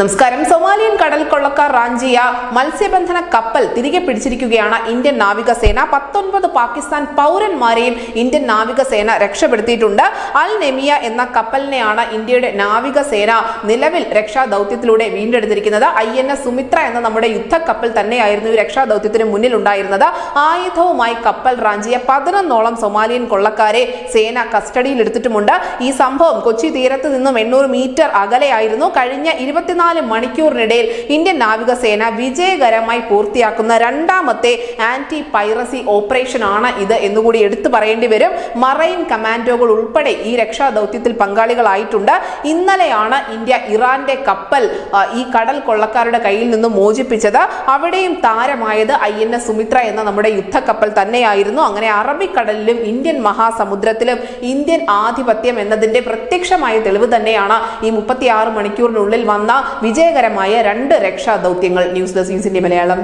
നമസ്കാരം. സൊമാലിയൻ കടൽ കൊള്ളക്കാർ റാഞ്ചിയ മത്സ്യബന്ധന കപ്പൽ തിരികെ പിടിച്ചിരിക്കുകയാണ് ഇന്ത്യൻ നാവികസേന. പത്തൊൻപത് പാകിസ്ഥാൻ പൗരന്മാരെയും ഇന്ത്യൻ നാവികസേന രക്ഷപ്പെടുത്തിയിട്ടുണ്ട്. അൽ നെമിയ എന്ന കപ്പലിനെയാണ് ഇന്ത്യയുടെ നാവികസേന നിലവിൽ രക്ഷാദൗത്യത്തിലൂടെ വീണ്ടെടുത്തിരിക്കുന്നത്. ഐ എൻ എസ് സുമിത്ര എന്ന നമ്മുടെ യുദ്ധക്കപ്പൽ തന്നെയായിരുന്നു ഈ രക്ഷാദൗത്യത്തിന് മുന്നിലുണ്ടായിരുന്നത്. ആയുധവുമായി കപ്പൽ റാഞ്ചിയ പതിനൊന്നോളം സൊമാലിയൻ കൊള്ളക്കാരെ സേന കസ്റ്റഡിയിൽ എടുത്തിട്ടുമുണ്ട് ഈ സംഭവം കൊച്ചി തീരത്ത് നിന്നും എണ്ണൂറ് മീറ്റർ അകലെയായിരുന്നു. കഴിഞ്ഞ ഇരുപത്തിനാല് മണിക്കൂറിനിടയിൽ ഇന്ത്യൻ നാവികസേന വിജയകരമായി പൂർത്തിയാക്കുന്ന രണ്ടാമത്തെ ആന്റി പൈറസി ഓപ്പറേഷൻ ആണ് ഇത് എന്നുകൂടി എടുത്തു പറയേണ്ടി വരും. മറൈൻ കമാൻഡോകൾ ഉൾപ്പെടെ ഈ രക്ഷാ ദൗത്യത്തിൽ പങ്കാളികളായിട്ടുണ്ട്. ഇന്നലെയാണ് ഇന്ത്യ ഇറാന്റെ കപ്പൽ ഈ കടൽ കൊള്ളക്കാരുടെ കയ്യിൽ നിന്നും മോചിപ്പിച്ചത്. അവിടെയും താരമായത് ഐ എൻ എസ് സുമിത്ര എന്ന നമ്മുടെ യുദ്ധക്കപ്പൽ തന്നെയായിരുന്നു. അങ്ങനെ അറബിക്കടലിലും ഇന്ത്യൻ മഹാസമുദ്രത്തിലും ഇന്ത്യൻ ആധിപത്യം എന്നതിന്റെ പ്രത്യക്ഷമായ തെളിവ് തന്നെയാണ് ഈ മുപ്പത്തിയാറ് മണിക്കൂറിനുള്ളിൽ വന്ന വിജയകരമായ രണ്ട് രക്ഷാ ദൗത്യങ്ങൾ ന്യൂസ് ഡെസ്ക് ന്യൂസിന്റെ മലയാളം.